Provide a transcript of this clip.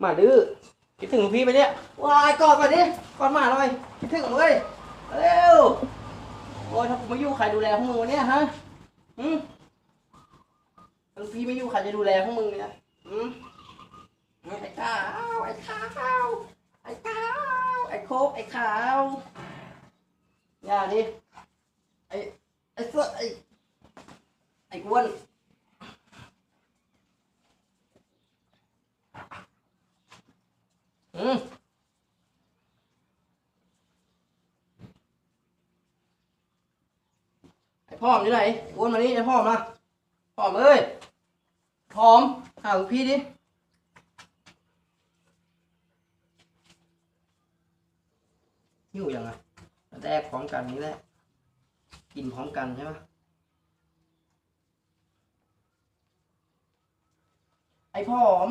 หมาดื้อคิดถึงพี่ไหมเนี่ยวายกอดก่อนดิกอดหมาหน่อยคิดถึงเว้ยเร็วโอ้ยถ้ากูไม่อยู่ใครดูแลพวกมึงวะเนี่ยฮะหืมหลวงพี่ไม่อยู่ใครจะดูแลพวกมึงเนี่ยหืมไอ้ขาวไอ้ขาวไอ้ขาวไอ้โคกไอ้ขาวอย่าดิไอ้ไอ้เสื้อไอ้ไอ้กวน อืมไอ้พ่อมอยู่ไหนวนมานี่ไอ้พ่อมมาพ่อมเอ้ยพ่อมหาลูกพี่ดิอยู่ยังไงแรกพร้อมกันนี้แหละ กินพร้อมกันใช่ไหมไอ้ผอม